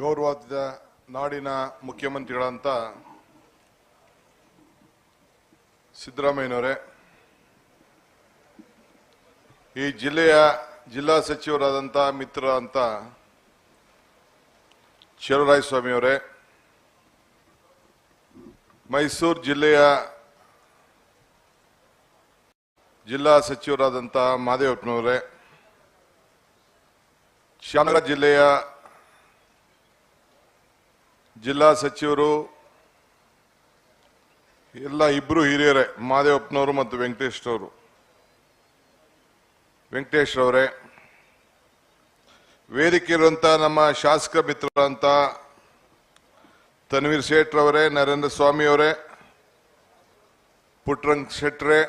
ಗೌರವಾದ ನಾಡಿನ ಮುಖ್ಯಮಂತ್ರಿಗಳಂತ ಸಿದ್ದರಾಮಯ್ಯನವರೇ, ಈ ಜಿಲ್ಲೆಯ ಜಿಲ್ಲಾ ಸಚಿವರಾದಂಥ ಮಿತ್ರ ಅಂತ ಸ್ವಾಮಿಯವರೇ ಮೈಸೂರು ಜಿಲ್ಲೆಯ ಜಿಲ್ಲಾ ಸಚಿವರಾದಂಥ ಮಾದೇವಪ್ಪನವರೇ ಶ್ಯಾಮನಗರ ಜಿಲ್ಲೆಯ ಜಿಲ್ಲಾ ಸಚಿವರು, ಎಲ್ಲ ಇಬ್ಬರು ಹಿರಿಯರೇ, ಮಾದೇವಪ್ಪನವರು ಮತ್ತು ವೆಂಕಟೇಶ್ ಅವರು ವೆಂಕಟೇಶ್ ಅವರೇ ವೇದಿಕೆ ಇರುವಂತ ನಮ್ಮ ಶಾಸಕ ಮಿತ್ರರಂತ ತನ್ವೀರ್ ಶೇಟ್ ಅವರೇ ನರೇಂದ್ರ ಸ್ವಾಮಿ ಅವರೇ ಪುಟ್ರಂಗ್ ಶೆಟ್ರೆ,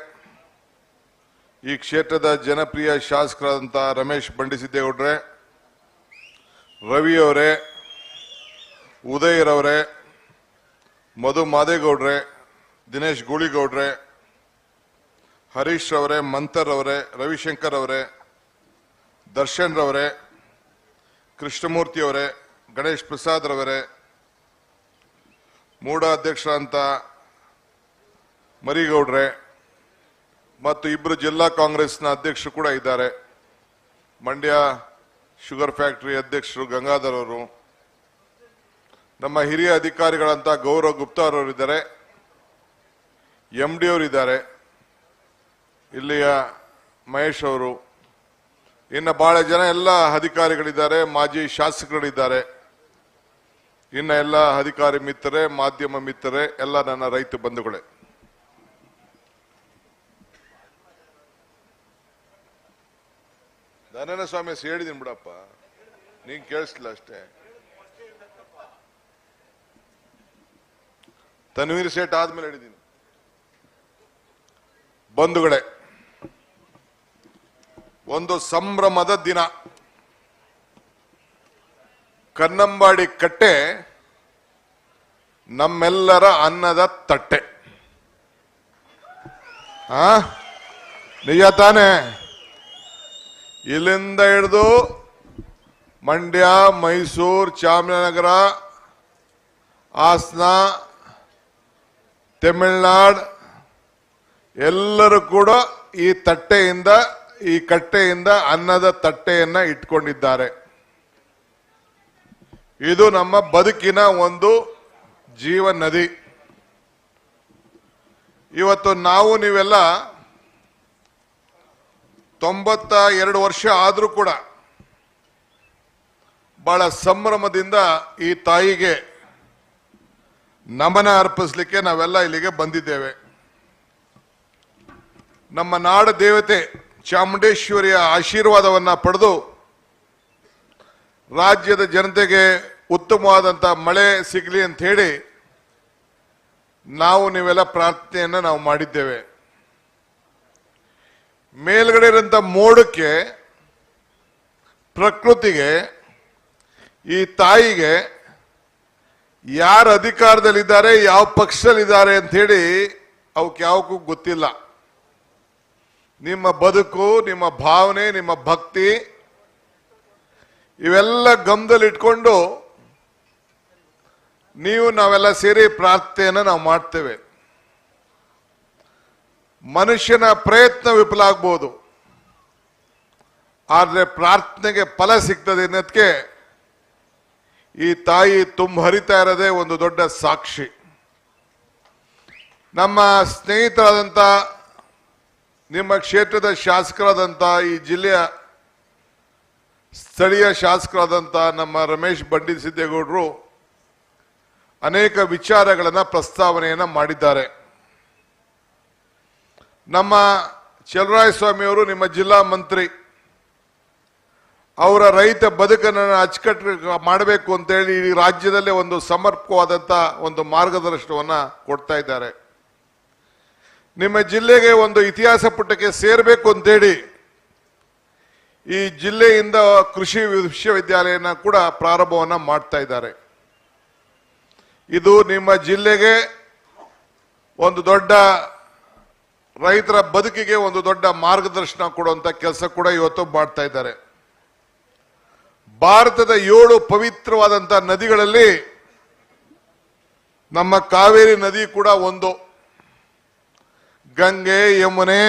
ಈ ಕ್ಷೇತ್ರದ ಜನಪ್ರಿಯ ಶಾಸಕರಾದಂಥ ರಮೇಶ್ ಬಂಡಿಸಿದ್ದೇಗೌಡ್ರೆ, ರವಿ ಅವರೇ ಉದಯರವರೇ ಮಧು ಮಾದೇಗೌಡ್ರೆ, ದಿನೇಶ್ ಗೂಳಿಗೌಡ್ರೆ, ಹರೀಶ್ ರವರೇ ಮಂತರ್ ಅವರೇ ರವಿಶಂಕರ್ ಅವರೇ ದರ್ಶನ್ ರವರೇ, ಕೃಷ್ಣಮೂರ್ತಿ ಅವರೇ, ಗಣೇಶ್ ಪ್ರಸಾದ್ ರವರೇ ಮೂಡ ಅಧ್ಯಕ್ಷರಂತ ಮರಿಗೌಡ್ರೆ ಮತ್ತು ಇಬ್ಬರು ಜಿಲ್ಲಾ ಕಾಂಗ್ರೆಸ್ನ ಅಧ್ಯಕ್ಷರು ಕೂಡ ಇದ್ದಾರೆ. ಮಂಡ್ಯ ಶುಗರ್ ಫ್ಯಾಕ್ಟರಿ ಅಧ್ಯಕ್ಷರು ಗಂಗಾಧರ್ ಅವರು ನಮ್ಮ ಹಿರಿಯ ಅಧಿಕಾರಿಗಳಂತ ಗೌರವ್ ಗುಪ್ತಾ ಅವರು ಇದ್ದಾರೆ ಎಂ ಡಿ ಅವರಿದ್ದಾರೆ. ಇಲ್ಲಿಯ ಮಹೇಶ್ ಅವರು. ಇನ್ನು ಬಹಳ ಜನ ಎಲ್ಲ ಅಧಿಕಾರಿಗಳಿದ್ದಾರೆ, ಮಾಜಿ ಶಾಸಕರಿದ್ದಾರೆ. ಇನ್ನ ಎಲ್ಲ ಅಧಿಕಾರಿ ಮಿತ್ರರೇ, ಮಾಧ್ಯಮ ಮಿತ್ರರೇ, ಎಲ್ಲ ನನ್ನ ರೈತ ಬಂಧುಗಳೇ. ಧನನ ಸ್ವಾಮಿ ಹೇಳಿದೀನಿ ಬಿಡಪ್ಪ. ನೀನು ಕೇಳಿಸ್ಲಿಲ್ಲ ಅಷ್ಟೇ. ತನ್ವೀರ್ ಸೇಟ್ ಆದ್ಮೇಲೆ ಹೇಳಿದ್ದೀನಿ. ಬಂಧುಗಳೇ, ಒಂದು ಸಂಭ್ರಮದ ದಿನ. ಕನ್ನಂಬಾಡಿ ಕಟ್ಟೆ ನಮ್ಮೆಲ್ಲರ ಅನ್ನದ ತಟ್ಟೆ. ನಿಜ ತಾನೆ? ಇಲ್ಲಿಂದ ಹಿಡಿದು ಮಂಡ್ಯ, ಮೈಸೂರು, ಚಾಮರಾಜನಗರ, ಹಾಸನ ತಮಿಳ್ನಾಡು ಎಲ್ಲರೂ ಕೂಡ ಈ ತಟ್ಟೆಯಿಂದ, ಈ ಕಟ್ಟೆಯಿಂದ ಅನ್ನದ ತಟ್ಟೆಯನ್ನ ಇಟ್ಕೊಂಡಿದ್ದಾರೆ. ಇದು ನಮ್ಮ ಬದುಕಿನ ಒಂದು ಜೀವ ನದಿ. ಇವತ್ತು ನಾವು ನೀವೆಲ್ಲ ತೊಂಬತ್ತ ಎರಡು ವರ್ಷ ಆದರೂ ಕೂಡ, ಬಹಳ ಸಂಭ್ರಮದಿಂದ ಈ ತಾಯಿಗೆ ನಮನ ಅರ್ಪಿಸ್ಲಿಕ್ಕೆ ನಾವೆಲ್ಲ ಇಲ್ಲಿಗೆ ಬಂದಿದ್ದೇವೆ. ನಮ್ಮ ನಾಡ ದೇವತೆ ಚಾಮುಂಡೇಶ್ವರಿಯ ಆಶೀರ್ವಾದವನ್ನ ಪಡೆದು ರಾಜ್ಯದ ಜನತೆಗೆ ಉತ್ತಮವಾದಂತ ಮಳೆ ಸಿಗಲಿ ಅಂತ ಹೇಳಿ ನಾವು ನೀವೆಲ್ಲ ಪ್ರಾರ್ಥನೆಯನ್ನ ನಾವು ಮಾಡಿದ್ದೇವೆ. ಮೇಲ್ಗಡೆ ಇರೋಂಥ ಮೋಡಕ್ಕೆ, ಪ್ರಕೃತಿಗೆ, ಈ ತಾಯಿಗೆ ಯಾರು ಅಧಿಕಾರದಲ್ಲಿದ್ದಾರೆ, ಯಾವ ಪಕ್ಷದಲ್ಲಿದ್ದಾರೆ ಅಂತ ಹೇಳಿ ಅವಕ್ಕೆ ಯಾವಕ್ಕೂ ಗೊತ್ತಿಲ್ಲ. ನಿಮ್ಮ ಬದುಕು, ನಿಮ್ಮ ಭಾವನೆ, ನಿಮ್ಮ ಭಕ್ತಿ ಇವೆಲ್ಲ ಗಮನದಲ್ಲಿಟ್ಕೊಂಡು ನೀವು ನಾವೆಲ್ಲ ಸೇರಿ ಪ್ರಾರ್ಥನೆಯನ್ನು ನಾವು ಮಾಡ್ತೇವೆ. ಮನುಷ್ಯನ ಪ್ರಯತ್ನ ವಿಫಲ ಆಗ್ಬೋದು. ಆದರೆ ಪ್ರಾರ್ಥನೆಗೆ ಫಲ ಸಿಗ್ತದೆ ಅನ್ನೋದಕ್ಕೆ ಈ ತಾಯಿ ತುಂಬ ಹರಿತಾ ಇರೋದೇ ಒಂದು ದೊಡ್ಡ ಸಾಕ್ಷಿ. ನಮ್ಮ ಸ್ನೇಹಿತರಾದಂಥ, ನಿಮ್ಮ ಕ್ಷೇತ್ರದ ಶಾಸಕರಾದಂಥ ಈ ಜಿಲ್ಲೆಯ ಸ್ಥಳೀಯ ಶಾಸಕರಾದಂಥ ನಮ್ಮ ರಮೇಶ್ ಬಂಡಿ ಸಿದ್ದೇಗೌಡರು ಅನೇಕ ವಿಚಾರಗಳನ್ನು ಪ್ರಸ್ತಾವನೆಯನ್ನು ಮಾಡಿದ್ದಾರೆ. ನಮ್ಮ ಸ್ವಾಮಿ ಅವರು ನಿಮ್ಮ ಜಿಲ್ಲಾ ಮಂತ್ರಿ ಅವರ ರೈತ ಬದುಕನ್ನು ಅಚ್ಚುಕಟ್ಟು ಮಾಡಬೇಕು ಅಂತೇಳಿ ಈ ರಾಜ್ಯದಲ್ಲೇ ಒಂದು ಸಮರ್ಪಕವಾದಂಥ ಒಂದು ಮಾರ್ಗದರ್ಶನವನ್ನು ಕೊಡ್ತಾ ಇದ್ದಾರೆ. ನಿಮ್ಮ ಜಿಲ್ಲೆಗೆ ಒಂದು ಇತಿಹಾಸ ಪುಟಕ್ಕೆ ಸೇರಬೇಕು ಅಂತೇಳಿ ಈ ಜಿಲ್ಲೆಯಿಂದ ಕೃಷಿ ವಿಶ್ವವಿದ್ಯಾಲಯನ ಕೂಡ ಪ್ರಾರಂಭವನ್ನು ಮಾಡ್ತಾ ಇದ್ದಾರೆ. ಇದು ನಿಮ್ಮ ಜಿಲ್ಲೆಗೆ ಒಂದು ದೊಡ್ಡ ರೈತರ ಬದುಕಿಗೆ ಒಂದು ದೊಡ್ಡ ಮಾರ್ಗದರ್ಶನ ಕೊಡುವಂಥ ಕೆಲಸ ಕೂಡ ಇವತ್ತು ಮಾಡ್ತಾ ಇದ್ದಾರೆ. ಭಾರತದ ಏಳು ಪವಿತ್ರವಾದಂತಹ ನದಿಗಳಲ್ಲಿ ನಮ್ಮ ಕಾವೇರಿ ನದಿ ಕೂಡ ಒಂದು. ಗಂಗೆ, ಯಮುನೆ,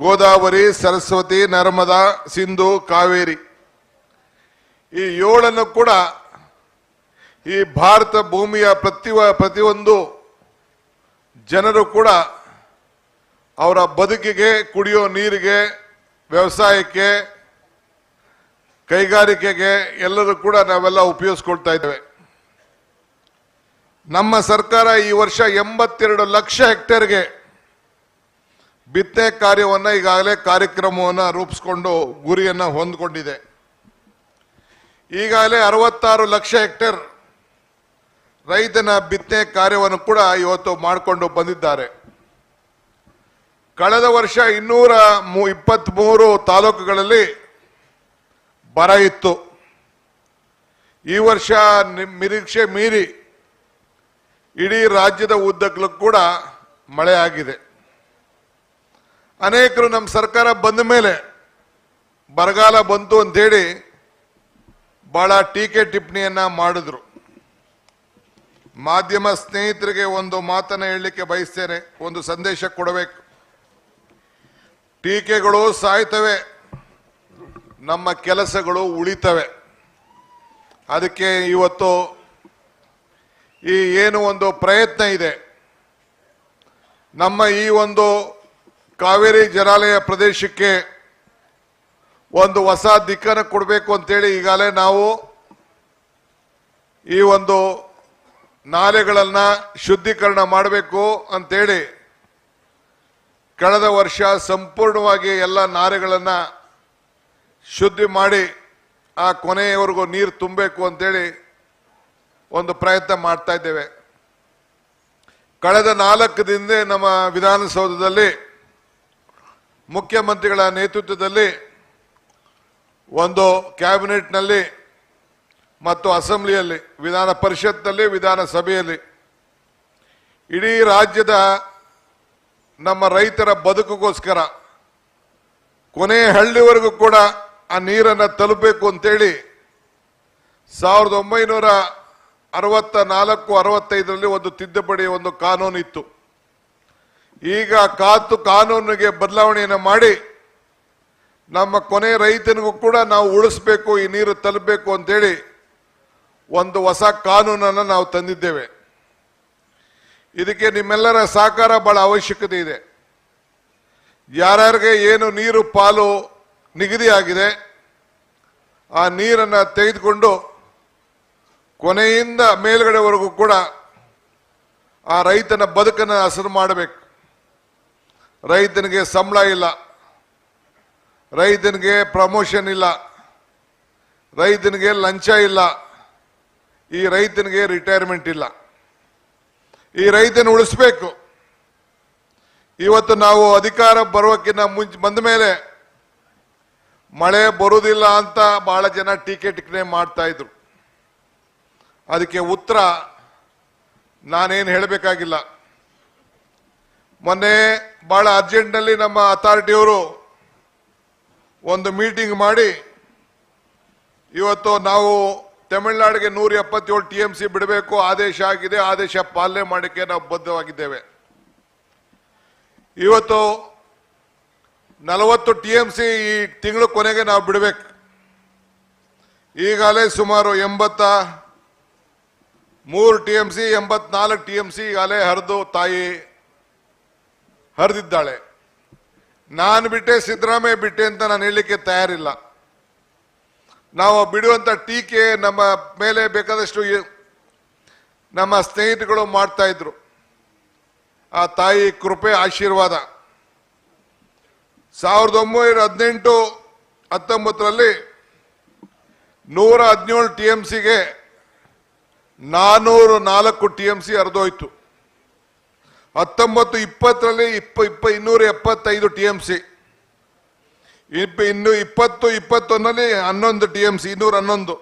ಗೋದಾವರಿ, ಸರಸ್ವತಿ, ನರ್ಮದಾ, ಸಿಂಧು, ಕಾವೇರಿ. ಈ ಏಳನ್ನು ಕೂಡ ಈ ಭಾರತ ಭೂಮಿಯ ಪ್ರತಿ ಪ್ರತಿಯೊಂದು ಜನರು ಕೂಡ ಅವರ ಬದುಕಿಗೆ, ಕುಡಿಯೋ ನೀರಿಗೆ, ವ್ಯವಸಾಯಕ್ಕೆ ಕೈಗಾರಿಕೆಗೆ ಎಲ್ಲರೂ ಕೂಡ ನಾವೆಲ್ಲ ಉಪಯೋಗಿಸ್ಕೊಳ್ತಾ ಇದ್ದೇವೆ. ನಮ್ಮ ಸರ್ಕಾರ ಈ ವರ್ಷ ಎಂಬತ್ತೆರಡು ಲಕ್ಷ ಹೆಕ್ಟೇರ್ಗೆ ಬಿತ್ತನೆ ಕಾರ್ಯವನ್ನು ಈಗಾಗಲೇ ಕಾರ್ಯಕ್ರಮವನ್ನು ರೂಪಿಸಿಕೊಂಡು ಗುರಿಯನ್ನು ಹೊಂದಿಕೊಂಡಿದೆ. ಈಗಾಗಲೇ ಅರವತ್ತಾರು ಲಕ್ಷ ಹೆಕ್ಟೇರ್ ರೈತನ ಬಿತ್ತನೆ ಕಾರ್ಯವನ್ನು ಕೂಡ ಇವತ್ತು ಮಾಡಿಕೊಂಡು ಬಂದಿದ್ದಾರೆ. ಕಳೆದ ವರ್ಷ ಇನ್ನೂರ ಇಪ್ಪತ್ತ್ ಮೂರು ತಾಲೂಕುಗಳಲ್ಲಿ ಬರ ಇತ್ತು. ಈ ವರ್ಷ ನಿಮ್ಮ ನಿರೀಕ್ಷೆ ಮೀರಿ ಇಡೀ ರಾಜ್ಯದ ಉದ್ದಕ್ಕೂ ಕೂಡ ಮಳೆ ಆಗಿದೆ. ಅನೇಕರು ನಮ್ಮ ಸರ್ಕಾರ ಬಂದ ಮೇಲೆ ಬರಗಾಲ ಬಂತು ಅಂತೇಳಿ ಬಹಳ ಟೀಕೆ ಟಿಪ್ಪಣಿಯನ್ನ ಮಾಡಿದ್ರು. ಮಾಧ್ಯಮ ಸ್ನೇಹಿತರಿಗೆ ಒಂದು ಮಾತನ್ನು ಹೇಳಲಿಕ್ಕೆ ಬಯಸ್ತೇನೆ, ಒಂದು ಸಂದೇಶ ಕೊಡಬೇಕು. ಟೀಕೆಗಳು ಸಾಯ್ತವೆ. ನಮ್ಮ ಕೆಲಸಗಳು ಉಳಿತವೆ. ಅದಕ್ಕೆ ಇವತ್ತು ಈ ಏನು ಒಂದು ಪ್ರಯತ್ನ ಇದೆ. ನಮ್ಮ ಈ ಒಂದು ಕಾವೇರಿ ಜಲಾಲಯ ಪ್ರದೇಶಕ್ಕೆ ಒಂದು ಹೊಸ ದಿಕ್ಕನ್ನು ಕೊಡಬೇಕು ಅಂತೇಳಿ ಈಗಾಗಲೇ ನಾವು ಈ ಒಂದು ನಾಲೆಗಳನ್ನು ಶುದ್ಧೀಕರಣ ಮಾಡಬೇಕು ಅಂತೇಳಿ, ಕಳೆದ ವರ್ಷ ಸಂಪೂರ್ಣವಾಗಿ ಎಲ್ಲ ನಾಲೆಗಳನ್ನ ಶುದ್ಧಿ ಮಾಡಿ ಆ ಕೊನೆಯವರೆಗೂ ನೀರು ತುಂಬಬೇಕು ಅಂತೇಳಿ ಒಂದು ಪ್ರಯತ್ನ ಮಾಡ್ತಾ ಇದ್ದೇವೆ. ಕಳೆದ ನಾಲ್ಕು ದಿನದ ನಮ್ಮ ವಿಧಾನಸೌಧದಲ್ಲಿ ಮುಖ್ಯಮಂತ್ರಿಗಳ ನೇತೃತ್ವದಲ್ಲಿ ಒಂದು ಕ್ಯಾಬಿನೆಟ್ನಲ್ಲಿ ಮತ್ತು ಅಸೆಂಬ್ಲಿಯಲ್ಲಿ, ವಿಧಾನ ಪರಿಷತ್ನಲ್ಲಿ, ವಿಧಾನಸಭೆಯಲ್ಲಿ ಇಡೀ ರಾಜ್ಯದ ನಮ್ಮ ರೈತರ ಬದುಕಿಗೋಸ್ಕರ ಕೊನೆಯ ಹಳ್ಳಿವರೆಗೂ ಕೂಡ ಆ ನೀರನ್ನು ತಲುಪಬೇಕು ಅಂತೇಳಿ ಸಾವಿರದ ಒಂಬೈನೂರ ಅರವತ್ತ ನಾಲ್ಕು, ಅರವತ್ತೈದರಲ್ಲಿ ಒಂದು ತಿದ್ದುಪಡಿ ಒಂದು ಕಾನೂನು ಇತ್ತು ಈಗ ಕಾತು ಕಾನೂನಿಗೆ ಬದಲಾವಣೆಯನ್ನು ಮಾಡಿ ನಮ್ಮ ಕೊನೆ ರೈತನಿಗೂ ಕೂಡ ನಾವು ಉಳಿಸ್ಬೇಕು, ಈ ನೀರು ತಲುಪಬೇಕು ಅಂತೇಳಿ ಒಂದು ಹೊಸ ಕಾನೂನನ್ನು ನಾವು ತಂದಿದ್ದೇವೆ. ಇದಕ್ಕೆ ನಿಮ್ಮೆಲ್ಲರ ಸಹಕಾರ ಬಹಳ ಅವಶ್ಯಕತೆ ಇದೆ. ಯಾರ್ಯಾರಿಗೆ ಏನು ನೀರು, ಪಾಲು ನಿಗದಿಯಾಗಿದೆ. ಆ ನೀರನ್ನು ತೆಗೆದುಕೊಂಡು ಕೊನೆಯಿಂದ ಮೇಲ್ಗಡೆವರೆಗೂ ಕೂಡ ಆ ರೈತನ ಬದುಕನ್ನು ಹಸಿರು ಮಾಡಬೇಕು. ರೈತನಿಗೆ ಸಂಬಳ ಇಲ್ಲ. ರೈತನಿಗೆ ಪ್ರಮೋಷನ್ ಇಲ್ಲ. ರೈತನಿಗೆ ಲಂಚ ಇಲ್ಲ. ಈ ರೈತನಿಗೆ ರಿಟೈರ್ಮೆಂಟ್ ಇಲ್ಲ. ಈ ರೈತನ ಉಳಿಸ್ಬೇಕು. ಇವತ್ತು ನಾವು ಅಧಿಕಾರ ಬರೋಕ್ಕಿಂತ ಮುಂಚೆ ಬಂದ ಮೇಲೆ ಮಳೆ ಬರುವುದಿಲ್ಲ ಅಂತ ಬಹಳ ಜನ ಟೀಕೆ ಟಿಕ್ಕಣೆ ಮಾಡ್ತಾ ಇದ್ರು. ಅದಕ್ಕೆ ಉತ್ತರ ನಾನೇನು ಹೇಳಬೇಕಾಗಿಲ್ಲ. ಮೊನ್ನೆ ಬಹಳ ಅರ್ಜೆಂಟ್ನಲ್ಲಿ ನಮ್ಮ ಅಥಾರಿಟಿಯವರು ಒಂದು ಮೀಟಿಂಗ್ ಮಾಡಿ, ಇವತ್ತು ನಾವು ತಮಿಳುನಾಡಿಗೆ ನೂರ ಎಪ್ಪತ್ತೇಳು ಟಿ ಎಂ ಸಿ ಬಿಡಬೇಕು, ಆದೇಶ ಆಗಿದೆ, ಆದೇಶ ಪಾಲನೆ ಮಾಡಕ್ಕೆ ನಾವು ಬದ್ಧವಾಗಿದ್ದೇವೆ. ಇವತ್ತು ನಲವತ್ತು ಟಿ ಎಂ ಸಿ ಈ ತಿಂಗಳು ಕೊನೆಗೆ ನಾವು ಬಿಡಬೇಕು. ಈಗಾಗಲೇ ಸುಮಾರು ಎಂಬತ್ತ ಮೂರು ಟಿ ಎಂ ಸಿ, ಎಂಬತ್ನಾಲ್ಕು ಟಿ ಎಂ ಸಿ ಈಗಾಗಲೇ ಹರಿದು ತಾಯಿ ಹರಿದಿದ್ದಾಳೆ. ನಾನು ಬಿಟ್ಟೆ, ಸಿದ್ದರಾಮಯ್ಯ ಬಿಟ್ಟೆ ಅಂತ ನಾನು ಹೇಳಲಿಕ್ಕೆ ತಯಾರಿಲ್ಲ. ನಾವು ಬಿಡುವಂಥ ಟೀಕೆ ನಮ್ಮ ಮೇಲೆ ಬೇಕಾದಷ್ಟು ನಮ್ಮ ಸ್ನೇಹಿತರುಗಳು ಮಾಡ್ತಾ ಇದ್ರು. ಆ ತಾಯಿ ಕೃಪೆ, ಆಶೀರ್ವಾದ. ಸಾವಿರದ ಒಂಬೈನೂರ ಹದಿನೆಂಟು ಹತ್ತೊಂಬತ್ತರಲ್ಲಿ ನೂರ ಹದಿನೇಳು ಟಿ ಎಂ ಸಿಗೆ ನಾನ್ನೂರ ನಾಲ್ಕು ಟಿ ಎಂ ಸಿ ಹರಿದೋಯ್ತು. ಹತ್ತೊಂಬತ್ತು ಇಪ್ಪತ್ತರಲ್ಲಿ ಇಪ್ಪ ಇಪ್ಪ, ಇನ್ನೂರ ಎಪ್ಪತ್ತೈದು ಟಿ ಎಂ ಸಿ ಇಪ್ಪ, ಇನ್ನು ಇಪ್ಪತ್ತು, ಇಪ್ಪತ್ತೊಂದರಲ್ಲಿ ಹನ್ನೊಂದು ಟಿ ಎಂ ಸಿ ಇನ್ನೂರ ಹನ್ನೊಂದು.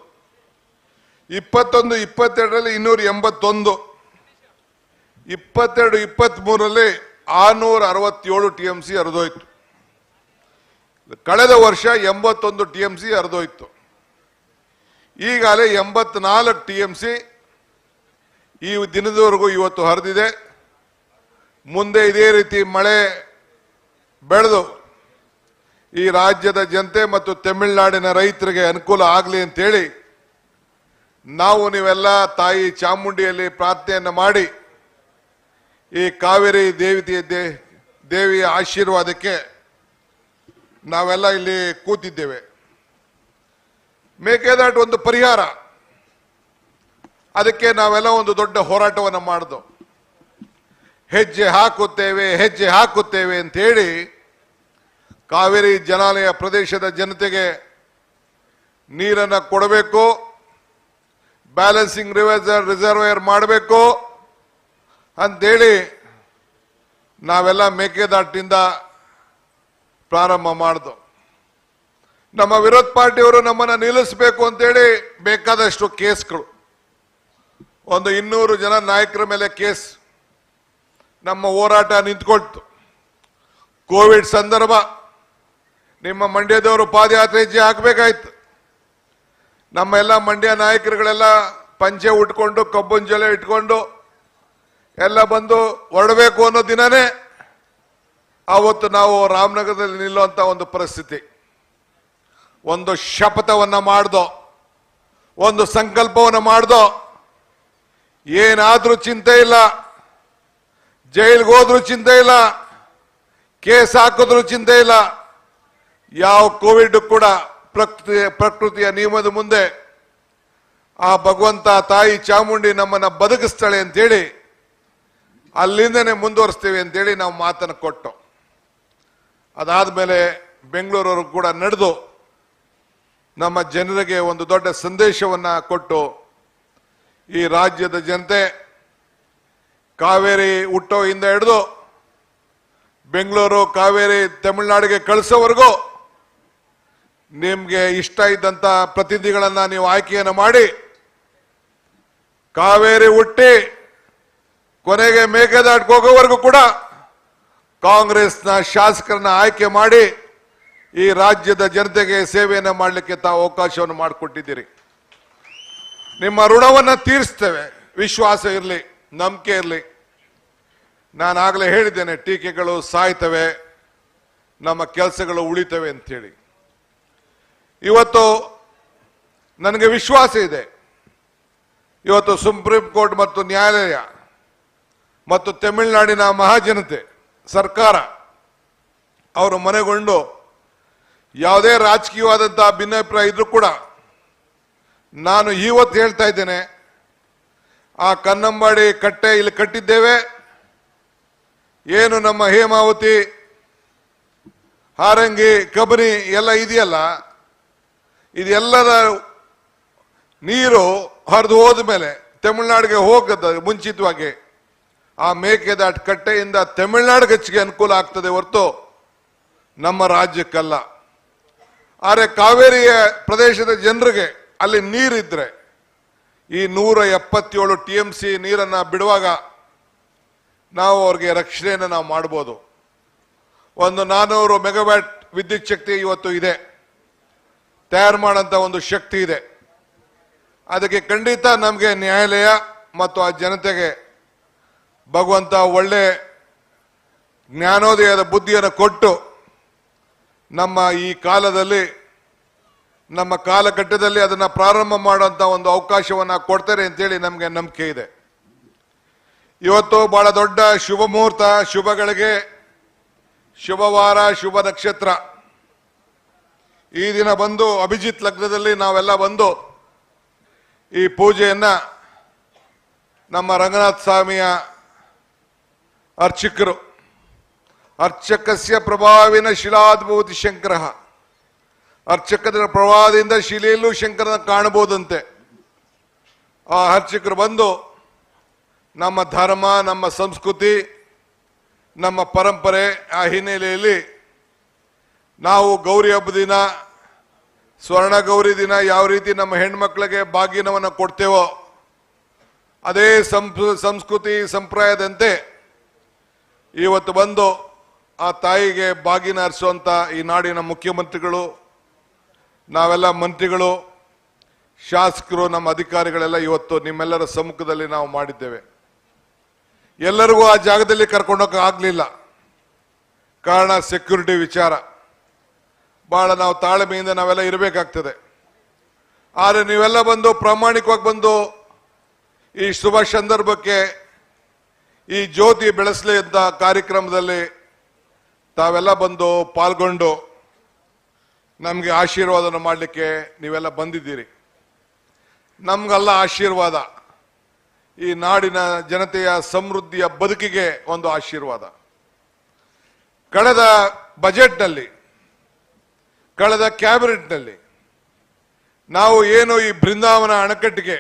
ಇಪ್ಪತ್ತೊಂದು, ಇಪ್ಪತ್ತೆರಡರಲ್ಲಿ ಇನ್ನೂರ ಎಂಬತ್ತೊಂದು. ಇಪ್ಪತ್ತೆರಡು, ಇಪ್ಪತ್ತ್ಮೂರರಲ್ಲಿ ಮೂರರಲ್ಲಿ ಆರ್ನೂರ ಅರವತ್ತೇಳು ಟಿ ಎಂ ಸಿ ಹರಿದೋಯ್ತು. ಕಳೆದ ವರ್ಷ ಎಂಬತ್ತೊಂದು ಟಿ ಎಂ ಸಿ ಹರಿದೋಯ್ತು. ಈಗಾಗಲೇ ಎಂಬತ್ನಾಲ್ಕು ಟಿ ಎಂ ಸಿ ಈ ದಿನದವರೆಗೂ ಇವತ್ತು ಹರಿದಿದೆ. ಮುಂದೆ ಇದೇ ರೀತಿ ಮಳೆ ಬೆಳೆದು ಈ ರಾಜ್ಯದ ಜನತೆ ಮತ್ತು ತಮಿಳುನಾಡಿನ ರೈತರಿಗೆ ಅನುಕೂಲ ಆಗಲಿ ಅಂತೇಳಿ ನಾವು ನೀವೆಲ್ಲ ತಾಯಿ ಚಾಮುಂಡಿಯಲ್ಲಿ ಪ್ರಾರ್ಥನೆಯನ್ನು ಮಾಡಿ ಈ ಕಾವೇರಿ ದೇವಿ ದೇವಿಯ ಆಶೀರ್ವಾದಕ್ಕೆ ನಾವೆಲ್ಲ ಇಲ್ಲಿ ಕೂತಿದ್ದೇವೆ. ಮೇಕೆದಾಟು ಒಂದು ಪರಿಹಾರ. ಅದಕ್ಕೆ ನಾವೆಲ್ಲ ಒಂದು ದೊಡ್ಡ ಹೋರಾಟವನ್ನು ಮಾಡಿದ್ವು ಹೆಜ್ಜೆ ಹಾಕುತ್ತೇವೆ ಹೆಜ್ಜೆ ಹಾಕುತ್ತೇವೆ ಅಂತ ಹೇಳಿ ಕಾವೇರಿ ಜನಾಲಯ ಪ್ರದೇಶದ ಜನತೆಗೆ ನೀರನ್ನು ಕೊಡಬೇಕು, ಬ್ಯಾಲೆನ್ಸಿಂಗ್ ರಿವರ್ಸರ್ ರಿಸರ್ವೇರ್ ಮಾಡಬೇಕು ಅಂತೇಳಿ ನಾವೆಲ್ಲ ಮೇಕೆದಾಟಿನಿಂದ ಪ್ರಾರಂಭ ಮಾಡ್ದು. ನಮ್ಮ ವಿರೋಧ ಪಾರ್ಟಿಯವರು ನಮ್ಮನ್ನ ನಿಲ್ಲಿಸಬೇಕು ಅಂತೇಳಿ ಬೇಕಾದಷ್ಟು ಕೇಸ್ಗಳು. ಒಂದು ಇನ್ನೂರು ಜನ ನಾಯಕರ ಮೇಲೆ ಕೇಸ್. ನಮ್ಮ ಹೋರಾಟ ನಿಂತ್ಕೊಳ್ತು. ಕೋವಿಡ್ ಸಂದರ್ಭ. ನಿಮ್ಮ ಮಂಡ್ಯದವರು ಪಾದಯಾತ್ರೆ ಹೆಜ್ಜೆ ಹಾಕಬೇಕಾಯ್ತು ನಮ್ಮ ಎಲ್ಲ ಮಂಡ್ಯ ನಾಯಕರುಗಳೆಲ್ಲ ಪಂಚೆ ಉಟ್ಕೊಂಡು, ಕಬ್ಬನ್ ಜೊಲೆ ಇಟ್ಕೊಂಡು, ಎಲ್ಲ ಬಂದು ಹೊರಡಬೇಕು ಅನ್ನೋ ದಿನನೇ ಆವತ್ತು ನಾವು ರಾಮನಗರದಲ್ಲಿ ನಿಲ್ಲುವಂತ ಒಂದು ಪರಿಸ್ಥಿತಿ. ಒಂದು ಶಪಥವನ್ನ ಮಾಡ್ದೋ, ಒಂದು ಸಂಕಲ್ಪವನ್ನು ಮಾಡ್ದೋ, ಏನಾದರೂ ಚಿಂತೆ ಇಲ್ಲ, ಜೈಲಿಗೆ ಹೋದ್ರೂ ಚಿಂತೆ ಇಲ್ಲ, ಕೇಸ್ ಹಾಕಿದ್ರು ಚಿಂತೆ ಇಲ್ಲ, ಯಾವ ಕೋವಿಡ್ ಕೂಡ ಪ್ರಕೃತಿ, ಪ್ರಕೃತಿಯ ನಿಯಮದ ಮುಂದೆ ಆ ಭಗವಂತ ತಾಯಿ ಚಾಮುಂಡಿ ನಮ್ಮನ್ನ ಬದುಕಿಸ್ತಾಳೆ ಅಂತೇಳಿ ಅಲ್ಲಿಂದನೇ ಮುಂದುವರಿಸ್ತೀವಿ ಅಂತೇಳಿ ನಾವು ಮಾತನ್ನು ಕೊಟ್ಟು. ಅದಾದ್ಮೇಲೆ ಬೆಂಗಳೂರವರು ಕೂಡ ನಡೆದು ನಮ್ಮ ಜನರಿಗೆ ಒಂದು ದೊಡ್ಡ ಸಂದೇಶವನ್ನು ಕೊಟ್ಟು ಈ ರಾಜ್ಯದ ಜನತೆ ಕಾವೇರಿ ಹುಟ್ಟೋಯಿಂದ ಹಿಡಿದು ಬೆಂಗಳೂರು, ಕಾವೇರಿ, ತಮಿಳುನಾಡಿಗೆ ಕಳಿಸೋವರೆಗೂ ನಿಮಗೆ ಇಷ್ಟ ಇದ್ದಂಥ ಪ್ರತಿನಿಧಿಗಳನ್ನು ನೀವು ಆಯ್ಕೆಯನ್ನು ಮಾಡಿ ಕಾವೇರಿ ಹುಟ್ಟಿ ಕೊನೆಗೆ ಮೇಕೆದಾಟ್ಗೆ ಹೋಗೋವರೆಗೂ ಕೂಡ ಕಾಂಗ್ರೆಸ್ನ ಶಾಸಕರನ್ನ ಆಯ್ಕೆ ಮಾಡಿ ಈ ರಾಜ್ಯದ ಜನತೆಗೆ ಸೇವೆಯನ್ನು ಮಾಡಲಿಕ್ಕೆ ತಾವು ಅವಕಾಶವನ್ನು ಮಾಡಿಕೊಟ್ಟಿದ್ದೀರಿ. ನಿಮ್ಮ ಋಣವನ್ನು ತೀರಿಸ್ತೇವೆ. ವಿಶ್ವಾಸ ಇರಲಿ, ನಂಬಿಕೆ ಇರಲಿ. ನಾನು ಆಗಲೇ ಹೇಳಿದ್ದೇನೆ, ಟೀಕೆಗಳು ಸಾಯ್ತವೆ, ನಮ್ಮ ಕೆಲಸಗಳು ಉಳಿತವೆ ಅಂತೇಳಿ ಇವತ್ತು ನನಗೆ ವಿಶ್ವಾಸ ಇದೆ. ಇವತ್ತು ಸುಪ್ರೀಂ ಕೋರ್ಟ್ ಮತ್ತು ನ್ಯಾಯಾಲಯ ಮತ್ತು ತಮಿಳುನಾಡಿನ ಮಹಾಜನತೆ ಸರ್ಕಾರ ಅವರು ಮನೆಗೊಂಡು ಯಾವುದೇ ರಾಜಕೀಯವಾದಂತಹ ಭಿನ್ನಾಭಿಪ್ರಾಯ ಇದ್ರೂ ಕೂಡ ನಾನು ಇವತ್ತು ಹೇಳ್ತಾ ಇದ್ದೇನೆ, ಆ ಕನ್ನಂಬಾಡಿ ಕಟ್ಟೆ ಇಲ್ಲಿ ಕಟ್ಟಿದ್ದೇವೆ. ಏನು ನಮ್ಮ ಹೇಮಾವತಿ, ಹಾರಂಗಿ, ಕಬನಿ ಎಲ್ಲ ಇದೆಯಲ್ಲ ಇದೆಲ್ಲರ ನೀರು ಹರಿದು ಹೋದ ಮೇಲೆ ತಮಿಳುನಾಡಿಗೆ ಹೋಗದ ಮುಂಚಿತವಾಗಿ ಆ ಮೇಕೆದಾಟ್ ಕಟ್ಟೆಯಿಂದ ತಮಿಳುನಾಡು ಹೆಚ್ಚಿಗೆ ಅನುಕೂಲ ಆಗ್ತದೆ ಹೊರತು ನಮ್ಮ ರಾಜ್ಯಕ್ಕಲ್ಲ. ಆದರೆ ಕಾವೇರಿಯ ಪ್ರದೇಶದ ಜನರಿಗೆ ಅಲ್ಲಿ ನೀರಿದ್ರೆ, ಈ ನೂರ ಎಪ್ಪತ್ತೇಳು ಟಿ ಎಂ ಸಿ ನೀರನ್ನ ಬಿಡುವಾಗ ನಾವು ಅವ್ರಿಗೆ ರಕ್ಷಣೆಯನ್ನು ನಾವು ಮಾಡ್ಬೋದು. ಒಂದು ನಾನೂರು ಮೆಗಾವ್ಯಾಟ್ ವಿದ್ಯುತ್ ಶಕ್ತಿ ಇವತ್ತು ಇದೆ. ತಯಾರು ಮಾಡೋಂಥ ಒಂದು ಶಕ್ತಿ ಇದೆ. ಅದಕ್ಕೆ ಖಂಡಿತ ನಮಗೆ ನ್ಯಾಯಾಲಯ ಮತ್ತು ಆ ಜನತೆಗೆ ಭಗವಂತ ಒಳ್ಳೆ ಜ್ಞಾನೋದಯದ ಬುದ್ಧಿಯನ್ನು ಕೊಟ್ಟು ನಮ್ಮ ಈ ಕಾಲದಲ್ಲಿ, ನಮ್ಮ ಕಾಲಘಟ್ಟದಲ್ಲಿ ಅದನ್ನು ಪ್ರಾರಂಭ ಮಾಡುವಂಥ ಒಂದು ಅವಕಾಶವನ್ನು ಕೊಡ್ತಾರೆ ಅಂತೇಳಿ ನಮಗೆ ನಂಬಿಕೆ ಇದೆ. ಇವತ್ತು ಬಹಳ ದೊಡ್ಡ ಶುಭ ಮುಹೂರ್ತ, ಶುಭಗಳಿಗೆ ಶುಭವಾರ, ಶುಭ ನಕ್ಷತ್ರ. ಈ ದಿನ ಬಂದು ಅಭಿಜಿತ್ ಲಗ್ನದಲ್ಲಿ ನಾವೆಲ್ಲ ಬಂದು ಈ ಪೂಜೆಯನ್ನು ನಮ್ಮ ರಂಗನಾಥ ಸ್ವಾಮಿಯ ಅರ್ಚಕರು, ಅರ್ಚಕಸ್ಯ ಪ್ರಭಾವಿನ ಶಿಲಾದ್ಭೂತಿ ಶಂಕರ. ಅರ್ಚಕದ ಪ್ರಭಾವದಿಂದ ಶಿಲೆಯಲ್ಲೂ ಶಂಕರನ ಕಾಣಬಹುದಂತೆ. ಆ ಅರ್ಚಕರು ಬಂದು ನಮ್ಮ ಧರ್ಮ, ನಮ್ಮ ಸಂಸ್ಕೃತಿ, ನಮ್ಮ ಪರಂಪರೆ, ಆ ಹಿನ್ನೆಲೆಯಲ್ಲಿ ನಾವು ಗೌರಿ ಹಬ್ಬ ದಿನ, ಸ್ವರ್ಣ ಗೌರಿ ದಿನ ಯಾವ ರೀತಿ ನಮ್ಮ ಹೆಣ್ಮಕ್ಳಿಗೆ ಬಾಗಿನವನ್ನು ಕೊಡ್ತೇವೋ, ಅದೇ ಸಂಸ್- ಸಂಸ್ಕೃತಿ ಸಂಪ್ರದಾಯದಂತೆ ಇವತ್ತು ಬಂದು ಆ ತಾಯಿಗೆ ಬಾಗಿನ ಹರಿಸುವಂತ ಈ ನಾಡಿನ ಮುಖ್ಯಮಂತ್ರಿಗಳು, ನಾವೆಲ್ಲ ಮಂತ್ರಿಗಳು, ಶಾಸಕರು, ನಮ್ಮ ಅಧಿಕಾರಿಗಳೆಲ್ಲ ಇವತ್ತು ನಿಮ್ಮೆಲ್ಲರ ಸಮ್ಮುಖದಲ್ಲಿ ನಾವು ಮಾಡಿದ್ದೇವೆ. ಎಲ್ಲರಿಗೂ ಆ ಜಾಗದಲ್ಲಿ ಕರ್ಕೊಂಡೋಗ ಆಗಲಿಲ್ಲ. ಕಾರಣ ಸೆಕ್ಯೂರಿಟಿ ವಿಚಾರ. ಬಹಳ ನಾವು ತಾಳ್ಮೆಯಿಂದ ನಾವೆಲ್ಲ ಇರಬೇಕಾಗ್ತದೆ. ಆದರೆ ನೀವೆಲ್ಲ ಬಂದು ಪ್ರಾಮಾಣಿಕವಾಗಿ ಬಂದು ಈ ಶುಭ ಸಂದರ್ಭಕ್ಕೆ ಈ ಜ್ಯೋತಿ ಬೆಳೆಸಲಿ ಅಂತ ಕಾರ್ಯಕ್ರಮದಲ್ಲಿ ತಾವೆಲ್ಲ ಬಂದು ಪಾಲ್ಗೊಂಡು ನಮಗೆ ಆಶೀರ್ವಾದನ ಮಾಡಲಿಕ್ಕೆ ನೀವೆಲ್ಲ ಬಂದಿದ್ದೀರಿ. ನಮಗೆಲ್ಲ ಆಶೀರ್ವಾದ. ಈ ನಾಡಿನ ಜನತೆಯ ಸಮೃದ್ಧಿಯ ಬದುಕಿಗೆ ಒಂದು ಆಶೀರ್ವಾದ. ಕಳೆದ ಬಜೆಟ್ನಲ್ಲಿ, ಕಳೆದ ಕ್ಯಾಬಿನೆಟ್ನಲ್ಲಿ ನಾವು ಏನು ಈ ಬೃಂದಾವನ ಅಣೆಕಟ್ಟಿಗೆ,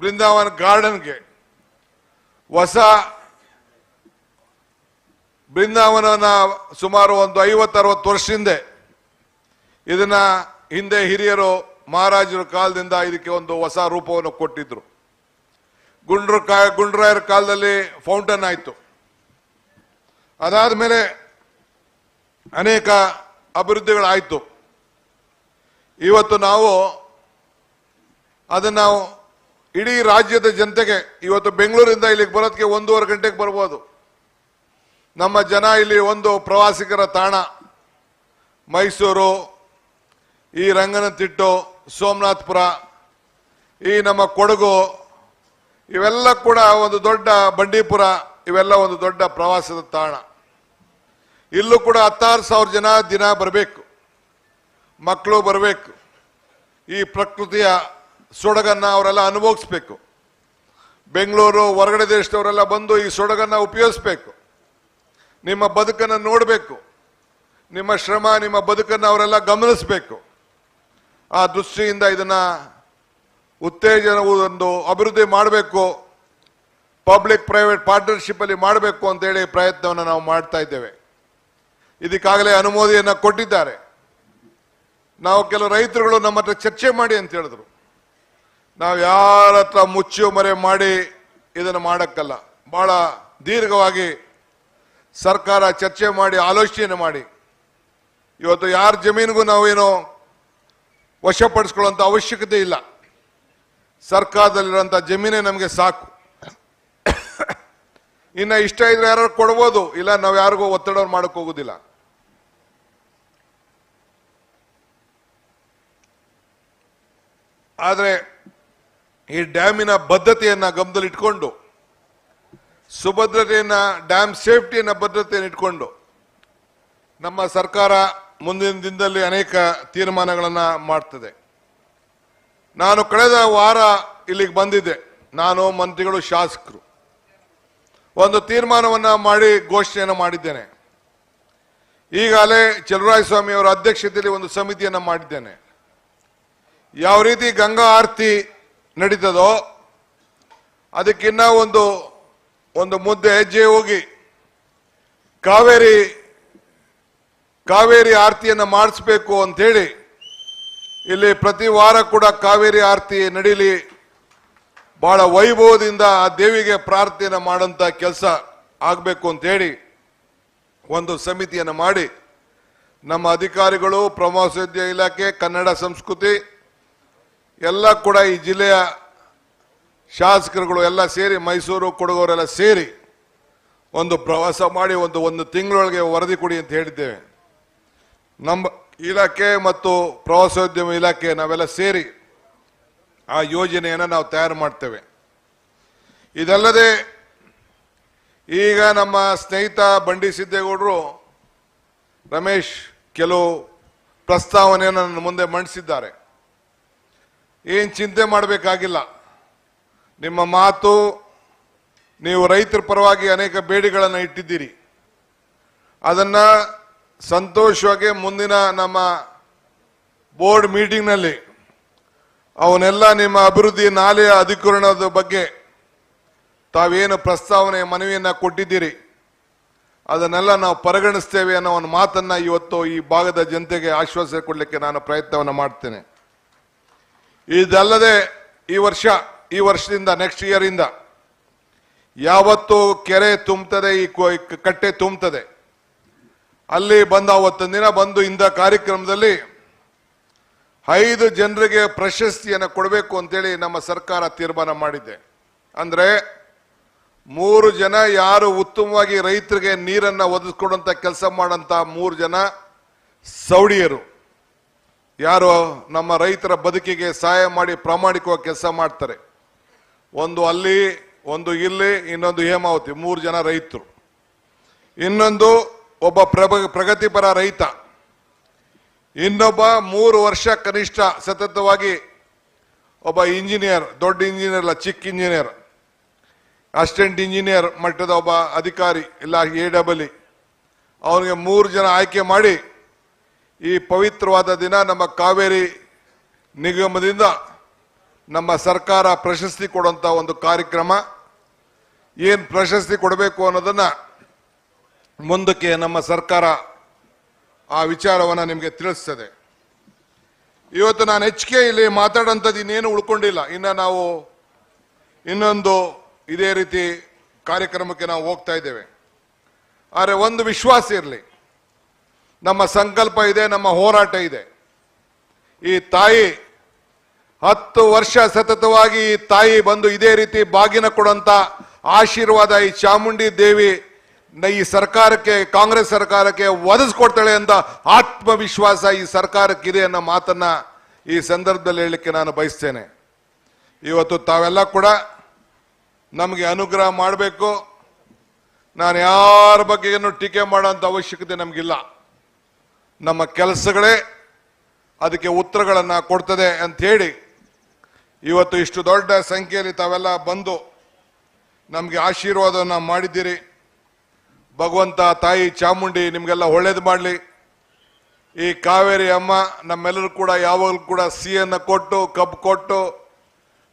ಬೃಂದಾವನ ಗಾರ್ಡನ್ಗೆ ಹೊಸ ಬೃಂದಾವನನ ಸುಮಾರು ಒಂದು ಐವತ್ತರವತ್ತು ವರ್ಷದಿಂದ ಇದನ್ನ ಹಿಂದೆ ಹಿರಿಯರು ಮಹಾರಾಜರ ಕಾಲದಿಂದ ಇದಕ್ಕೆ ಒಂದು ಹೊಸ ರೂಪವನ್ನು ಕೊಟ್ಟಿದ್ರು. ಗುಂಡ್ರ ಗುಂಡ್ರಾಯರ ಕಾಲದಲ್ಲಿ ಫೌಂಟನ್ ಆಯಿತು. ಅದಾದ್ಮೇಲೆ ಅನೇಕ ಅಭಿವೃದ್ಧಿಗಳಾಯಿತು. ಇವತ್ತು ನಾವು ಅದನ್ನ ಇಡೀ ರಾಜ್ಯದ ಜನತೆಗೆ ಇವತ್ತು ಬೆಂಗಳೂರಿಂದ ಇಲ್ಲಿಗೆ ಬರೋದಕ್ಕೆ ಒಂದೂವರೆ ಗಂಟೆಗೆ ಬರ್ಬೋದು. ನಮ್ಮ ಜನ ಇಲ್ಲಿ ಒಂದು ಪ್ರವಾಸಿಗರ ತಾಣ. ಮೈಸೂರು, ಈ ರಂಗನತಿಟ್ಟು, ಸೋಮನಾಥ್ಪುರ, ಈ ನಮ್ಮ ಕೊಡಗು, ಇವೆಲ್ಲ ಕೂಡ ಒಂದು ದೊಡ್ಡ ಬಂಡೀಪುರ, ಇವೆಲ್ಲ ಒಂದು ದೊಡ್ಡ ಪ್ರವಾಸದ ತಾಣ. ಇಲ್ಲೂ ಕೂಡ ಹತ್ತಾರು ಸಾವಿರ ಜನ ದಿನ ಬರಬೇಕು. ಮಕ್ಕಳು ಬರಬೇಕು. ಈ ಪ್ರಕೃತಿಯ ಸೊಡಗನ್ನ ಅವರೆಲ್ಲ ಅನುಭವಿಸ್ಬೇಕು. ಬೆಂಗಳೂರು, ಹೊರಗಡೆ ದೇಶದವರೆಲ್ಲ ಬಂದು ಈ ಸೊಡಗನ್ನ ಉಪಯೋಗಿಸ್ಬೇಕು. ನಿಮ್ಮ ಬದುಕನ್ನು ನೋಡಬೇಕು. ನಿಮ್ಮ ಶ್ರಮ, ನಿಮ್ಮ ಬದುಕನ್ನು ಅವರೆಲ್ಲ ಗಮನಿಸಬೇಕು. ಆ ದೃಷ್ಟಿಯಿಂದ ಇದನ್ನ ಉತ್ತೇಜನ ಒಂದು ಅಭಿವೃದ್ಧಿ ಮಾಡಬೇಕು. ಪಬ್ಲಿಕ್ ಪ್ರೈವೇಟ್ ಪಾರ್ಟ್ನರ್ಶಿಪ್ ಅಲ್ಲಿ ಮಾಡಬೇಕು ಅಂತೇಳಿ ಪ್ರಯತ್ನವನ್ನು ನಾವು ಮಾಡ್ತಾ ಇದ್ದೇವೆ. ಇದಕ್ಕಾಗಲೇ ಅನುಮೋದನೆಯನ್ನು ಕೊಟ್ಟಿದ್ದಾರೆ. ನಾವು ಕೆಲವು ರೈತರುಗಳು ನಮ್ಮ ಹತ್ರ ಚರ್ಚೆ ಮಾಡಿ ಅಂತ ಹೇಳಿದ್ರು. ನಾವು ಯಾರ ಹತ್ರ ಮುಚ್ಚು ಮರೆ ಮಾಡಿ ಇದನ್ನು ಮಾಡಕ್ಕಲ್ಲ. ಬಹಳ ದೀರ್ಘವಾಗಿ ಸರ್ಕಾರ ಚರ್ಚೆ ಮಾಡಿ ಆಲೋಚನೆ ಮಾಡಿ. ಇವತ್ತು ಯಾರ ಜಮೀನಿಗೂ ನಾವೇನು ವಶಪಡಿಸ್ಕೊಳ್ಳೋಂಥ ಅವಶ್ಯಕತೆ ಇಲ್ಲ. ಸರ್ಕಾರದಲ್ಲಿರುವಂಥ ಜಮೀನೇ ನಮಗೆ ಸಾಕು. ಇನ್ನು ಇಷ್ಟ ಇದ್ರೆ ಯಾರು ಕೊಡ್ಬೋದು, ಇಲ್ಲ ನಾವು ಯಾರಿಗೂ ಒತ್ತಡ ಮಾಡಕ್ಕೆ ಹೋಗೋದಿಲ್ಲ. ಆದ್ರೆ ಈ ಡ್ಯಾಮಿನ ಬದ್ಧತೆಯನ್ನ ಗಮನದಲ್ಲಿಟ್ಕೊಂಡು ಸುಭದ್ರತೆಯನ್ನ, ಡ್ಯಾಮ್ ಸೇಫ್ಟಿಯನ್ನ ಬದ್ಧತೆಯನ್ನು ಇಟ್ಕೊಂಡು, ನಮ್ಮ ಸರ್ಕಾರ ಮುಂದಿನ ದಿನದಲ್ಲಿ ಅನೇಕ ತೀರ್ಮಾನಗಳನ್ನು ಮಾಡ್ತದೆ. ನಾನು ಕಳೆದ ವಾರ ಇಲ್ಲಿಗೆ ಬಂದಿದ್ದೆ. ನಾನು ಮಂತ್ರಿಗಳು, ಶಾಸಕರು. ಒಂದು ತೀರ್ಮಾನವನ್ನು ಮಾಡಿ ಘೋಷಣೆಯನ್ನು ಮಾಡಿದ್ದೇನೆ. ಈಗಾಗಲೇ ಚಲುವರಾಯಸ್ವಾಮಿ ಅವರ ಅಧ್ಯಕ್ಷತೆಯಲ್ಲಿ ಒಂದು ಸಮಿತಿಯನ್ನ ಮಾಡಿದ್ದೇನೆ. ಯಾವ ರೀತಿ ಗಂಗಾ ಆರತಿ ನಡೀತದೋ? ಅದಕ್ಕಿನ್ನ ಒಂದು ಒಂದು ಮುದ್ದೆ ಹೆಜ್ಜೆ ಹೋಗಿ. ಕಾವೇರಿ ಕಾವೇರಿ ಆರತಿಯನ್ನು ಮಾಡಿಸ್ಬೇಕು ಅಂಥೇಳಿ, ಇಲ್ಲಿ ಪ್ರತಿ ವಾರ ಕೂಡ ಕಾವೇರಿ ಆರತಿ ನಡೀಲಿ. ಬಹಳ ವೈಭವದಿಂದ ಆ ದೇವಿಗೆ ಪ್ರಾರ್ಥನೆ ಮಾಡಂತ ಕೆಲಸ ಆಗಬೇಕು ಅಂತ ಹೇಳಿ ಒಂದು ಸಮಿತಿಯನ್ನು ಮಾಡಿ. ನಮ್ಮ ಅಧಿಕಾರಿಗಳು, ಪ್ರವಾಸೋದ್ಯ ಇಲಾಖೆ, ಕನ್ನಡ ಸಂಸ್ಕೃತಿ ಎಲ್ಲ ಕೂಡ ಈ ಜಿಲ್ಲೆಯ ಶಾಸಕರುಗಳು ಎಲ್ಲ ಸೇರಿ ಮೈಸೂರು, ಕೊಡಗೋರೆಲ್ಲ ಸೇರಿ ಒಂದು ಪ್ರವಾಸ ಮಾಡಿ ಒಂದು ಒಂದು ತಿಂಗಳೊಳಗೆ ವರದಿ ಕೊಡಿ ಅಂತ ಹೇಳಿದ್ದೇವೆ. ನಮ್ಮ ಇಲಾಖೆ ಮತ್ತು ಪ್ರವಾಸೋದ್ಯಮ ಇಲಾಖೆ ನಾವೆಲ್ಲ ಸೇರಿ ಆ ಯೋಜನೆಯನ್ನು ನಾವು ತಯಾರು ಮಾಡ್ತೇವೆ. ಇದಲ್ಲದೆ ಈಗ ನಮ್ಮ ಸ್ನೇಹಿತ ಬಂಡಿ ಸಿದ್ದೇಗೌಡರು ರಮೇಶ್ ಕೆಲವು ಪ್ರಸ್ತಾವನೆಯನ್ನು ನನ್ನ ಮುಂದೆ ಮಂಡಿಸಿದ್ದಾರೆ. ಏನ್ ಚಿಂತೆ ಮಾಡಬೇಕಾಗಿಲ್ಲ. ನಿಮ್ಮ ಮಾತು ನೀವು ರೈತರ ಪರವಾಗಿ ಅನೇಕ ಬೇಡಿಗಳನ್ನು ಇಟ್ಟಿದ್ದೀರಿ. ಅದನ್ನ ಸಂತೋಷವಾಗಿ ಮುಂದಿನ ನಮ್ಮ ಬೋರ್ಡ್ ಮೀಟಿಂಗ್ನಲ್ಲಿ ಅವನ್ನೆಲ್ಲ ನಿಮ್ಮ ಅಭಿವೃದ್ಧಿ ನಾಲೆಯ ಅಧಿಕರಣದ ಬಗ್ಗೆ ತಾವೇನು ಪ್ರಸ್ತಾವನೆ ಮನವಿಯನ್ನು ಕೊಟ್ಟಿದ್ದೀರಿ. ಅದನ್ನೆಲ್ಲ ನಾವು ಪರಿಗಣಿಸ್ತೇವೆ ಅನ್ನೋ ಒಂದು ಮಾತನ್ನ ಇವತ್ತು ಈ ಭಾಗದ ಜನತೆಗೆ ಆಶ್ವಾಸ ಕೊಡಲಿಕ್ಕೆ ನಾನು ಪ್ರಯತ್ನವನ್ನು ಮಾಡ್ತೇನೆ. ಇದಲ್ಲದೆ ಈ ವರ್ಷ, ಈ ವರ್ಷದಿಂದ ನೆಕ್ಸ್ಟ್ ಇಯರ್ ಇಂದ ಯಾವತ್ತು ಕೆರೆ ತುಂಬುತ್ತದೆ, ಈ ಕಟ್ಟೆ ತುಂಬುತ್ತದೆ. ಅಲ್ಲಿ ಬಂದ ಅವತ್ತೊಂದು ದಿನ ಬಂದು ಇಂದ ಕಾರ್ಯಕ್ರಮದಲ್ಲಿ ಐದು ಜನರಿಗೆ ಪ್ರಶಸ್ತಿಯನ್ನು ಕೊಡಬೇಕು ಅಂತೇಳಿ ನಮ್ಮ ಸರ್ಕಾರ ತೀರ್ಮಾನ ಮಾಡಿದೆ. ಅಂದರೆ ಮೂರು ಜನ ಯಾರು ಉತ್ತಮವಾಗಿ ರೈತರಿಗೆ ನೀರನ್ನು ಒದಗಿಸ್ಕೊಡುವಂಥ ಕೆಲಸ ಮಾಡೋಂಥ ಮೂರು ಜನ ಸೌಡಿಯರು. ಯಾರು ನಮ್ಮ ರೈತರ ಬದುಕಿಗೆ ಸಹಾಯ ಮಾಡಿ ಪ್ರಾಮಾಣಿಕವಾಗಿ ಕೆಲಸ ಮಾಡ್ತಾರೆ. ಒಂದು ಅಲ್ಲಿ, ಒಂದು ಇಲ್ಲಿ, ಇನ್ನೊಂದು ಹೇಮಾವತಿ, ಮೂರು ಜನ ರೈತರು. ಇನ್ನೊಂದು ಒಬ್ಬ ಪ್ರಭ, ಪ್ರಗತಿಪರ ರೈತ. ಇನ್ನೊಬ್ಬ ಮೂರು ವರ್ಷ ಕನಿಷ್ಠ ಸತತವಾಗಿ ಒಬ್ಬ ಇಂಜಿನಿಯರ್, ದೊಡ್ಡ ಇಂಜಿನಿಯರ್ ಅಲ್ಲ, ಚಿಕ್ಕ ಇಂಜಿನಿಯರ್. ಅಸಿಸ್ಟೆಂಟ್ ಇಂಜಿನಿಯರ್ ಮಟ್ಟದ ಒಬ್ಬ ಅಧಿಕಾರಿ, ಇಲ್ಲ ಎ ಡಬಲ್ ಅವನಿಗೆ ಮೂರು ಜನ ಆಯ್ಕೆ ಮಾಡಿ ಈ ಪವಿತ್ರವಾದ ದಿನ ನಮ್ಮ ಕಾವೇರಿ ನಿಗಮದಿಂದ ನಮ್ಮ ಸರ್ಕಾರ ಪ್ರಶಸ್ತಿ ಕೊಡುವಂತ ಒಂದು ಕಾರ್ಯಕ್ರಮ. ಏನು ಪ್ರಶಸ್ತಿ ಕೊಡಬೇಕು ಅನ್ನೋದನ್ನ ಮುಂದಕ್ಕೆ ನಮ್ಮ ಸರ್ಕಾರ ಆ ವಿಚಾರವನ್ನ ನಿಮಗೆ ತಿಳಿಸ್ತದೆ. ಇವತ್ತು ನಾನು ಹೆಚ್ಚಿಗೆ ಇಲ್ಲಿ ಮಾತಾಡೋಂಥದ್ದು ಇನ್ನೇನು ಉಳ್ಕೊಂಡಿಲ್ಲ. ಇನ್ನ ನಾವು ಇನ್ನೊಂದು ಇದೇ ರೀತಿ ಕಾರ್ಯಕ್ರಮಕ್ಕೆ ನಾವು ಹೋಗ್ತಾ ಇದ್ದೇವೆ. ಆದರೆ ಒಂದು ವಿಶ್ವಾಸ ಇರಲಿ. ನಮ್ಮ ಸಂಕಲ್ಪ ಇದೆ, ನಮ್ಮ ಹೋರಾಟ ಇದೆ. ಈ ತಾಯಿ, ಹತ್ತು ವರ್ಷ ಸತತವಾಗಿ ಈ ತಾಯಿ ಬಂದು ಇದೇ ರೀತಿ ಬಾಗಿನ ಕೊಡುವಂತ ಆಶೀರ್ವಾದ ಈ ಚಾಮುಂಡಿ ದೇವಿ ಈ ಸರ್ಕಾರಕ್ಕೆ, ಕಾಂಗ್ರೆಸ್ ಸರ್ಕಾರಕ್ಕೆ ಒದಗಿಸ್ಕೊಡ್ತಾಳೆ ಅಂತ ಆತ್ಮವಿಶ್ವಾಸ ಈ ಸರ್ಕಾರಕ್ಕಿದೆ ಅನ್ನೋ ಮಾತನ್ನ ಈ ಸಂದರ್ಭದಲ್ಲಿ ಹೇಳಲಿಕ್ಕೆ ನಾನು ಬಯಸ್ತೇನೆ. ಇವತ್ತು ತಾವೆಲ್ಲ ಕೂಡ ನಮಗೆ ಅನುಗ್ರಹ ಮಾಡಬೇಕು. ನಾನು ಯಾರ ಬಗ್ಗೆಯನ್ನು ಟೀಕೆ ಮಾಡೋಂಥ ಅವಶ್ಯಕತೆ ನಮಗಿಲ್ಲ. ನಮ್ಮ ಕೆಲಸಗಳೇ ಅದಕ್ಕೆ ಉತ್ತರಗಳನ್ನು ಕೊಡ್ತದೆ ಅಂತ ಹೇಳಿ ಇವತ್ತು ಇಷ್ಟು ದೊಡ್ಡ ಸಂಖ್ಯೆಯಲ್ಲಿ ತಾವೆಲ್ಲ ಬಂದು ನಮಗೆ ಆಶೀರ್ವಾದವನ್ನು ಮಾಡಿದ್ದೀರಿ. ಭಗವಂತ ತಾಯಿ ಚಾಮುಂಡಿ, ನಿಮಗೆಲ್ಲ ಒಳ್ಳೇದು ಮಾಡಲಿ. ಈ ಕಾವೇರಿ ಅಮ್ಮ ನಮ್ಮೆಲ್ಲರೂ ಕೂಡ ಯಾವಾಗಲೂ ಕೂಡ ಸಿಹಿಯನ್ನು ಕೊಟ್ಟು, ಕಬ್ಬು ಕೊಟ್ಟು,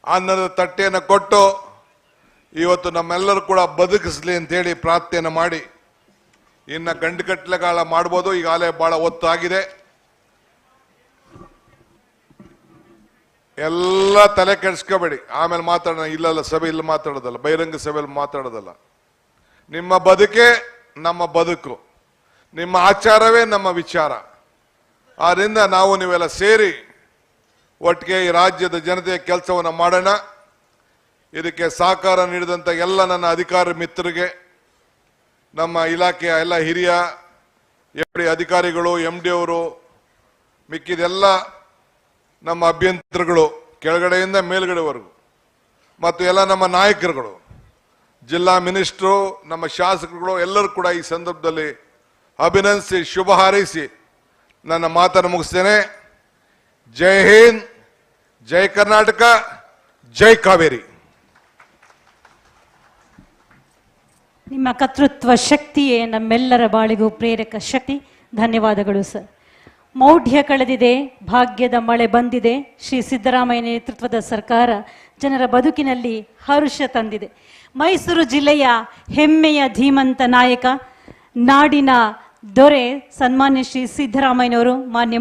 ಅನ್ನದ ತಟ್ಟೆಯನ್ನು ಕೊಟ್ಟು, ಇವತ್ತು ನಮ್ಮೆಲ್ಲರೂ ಕೂಡ ಬದುಕಿಸ್ಲಿ ಅಂತೇಳಿ ಪ್ರಾರ್ಥನೆ ಮಾಡಿ. ಇನ್ನು ಗಂಡುಗಟ್ಟಲೆಗಾಲ ಮಾಡ್ಬೋದು, ಈಗಾಗಲೇ ಬಹಳ ಒತ್ತಾಗಿದೆ ಎಲ್ಲ ತಲೆ ಕೆಡಿಸ್ಕೋಬೇಡಿ. ಆಮೇಲೆ ಮಾತಾಡೋಣ. ಇಲ್ಲಲ್ಲ, ಸಭೆ ಇಲ್ಲಿ ಮಾತಾಡೋದಲ್ಲ. ಬಹಿರಂಗ ಸಭೆಯಲ್ಲಿ ಮಾತಾಡೋದಲ್ಲ. ನಿಮ್ಮ ಬದುಕೆ ನಮ್ಮ ಬದುಕು. ನಿಮ್ಮ ಆಚಾರವೇ ನಮ್ಮ ವಿಚಾರ. ಆದ್ರಿಂದ ನಾವು ನೀವೆಲ್ಲ ಸೇರಿ ಒಟ್ಟಿಗೆ ಈ ರಾಜ್ಯದ ಜನತೆಯ ಕೆಲಸವನ್ನು ಮಾಡೋಣ. ಇದಕ್ಕೆ ಸಹಕಾರ ನೀಡಿದಂಥ ಎಲ್ಲ ನನ್ನ ಅಧಿಕಾರಿ ಮಿತ್ರರಿಗೆ ನಮ್ಮ ಇಲಾಖೆಯ ಎಲ್ಲ ಹಿರಿಯ ಎಫ್ ಅಧಿಕಾರಿಗಳು ಎಂ ಡಿ ಅವರು ಮಿಕ್ಕಿದೆಲ್ಲ ನಮ್ಮ ಅಭ್ಯಂತರಗಳು ಕೆಳಗಡೆಯಿಂದ ಮೇಲ್ಗಡೆವರೆಗೂ ಮತ್ತು ಎಲ್ಲ ನಮ್ಮ ನಾಯಕರುಗಳು, ಜಿಲ್ಲಾ ಮಿನಿಸ್ಟ್ರು, ನಮ್ಮ ಶಾಸಕರುಗಳು ಎಲ್ಲರೂ ಕೂಡ ಈ ಸಂದರ್ಭದಲ್ಲಿ ಅಭಿನಂದಿಸಿ, ಶುಭ ಹಾರೈಸಿ ನನ್ನ ಮಾತನ್ನು ಮುಗಿಸ್ತೇನೆ. ಜೈ ಹಿಂದ್, ಜೈ ಕರ್ನಾಟಕ, ಜೈ ಕಾವೇರಿ. ನಿಮ್ಮ ಕರ್ತೃತ್ವ ಶಕ್ತಿಯೇ ನಮ್ಮೆಲ್ಲರ ಬಾಳಿಗೂ ಪ್ರೇರಕ ಶಕ್ತಿ. ಧನ್ಯವಾದಗಳು ಸರ್ ಮೌಢ್ಯ ಕಳೆದಿದೆ, ಭಾಗ್ಯದ ಮಳೆ ಬಂದಿದೆ. ಶ್ರೀ ಸಿದ್ದರಾಮಯ್ಯ ನೇತೃತ್ವದ ಸರ್ಕಾರ ಜನರ ಬದುಕಿನಲ್ಲಿ ಹರುಷ ತಂದಿದೆ. ಮೈಸೂರು ಜಿಲ್ಲೆಯ ಹೆಮ್ಮೆಯ ಧೀಮಂತ ನಾಯಕ, ನಾಡಿನ ದೊರೆ ಸನ್ಮಾನ್ಯ ಶ್ರೀ ಸಿದ್ದರಾಮಯ್ಯನವರು, ಮಾನ್ಯ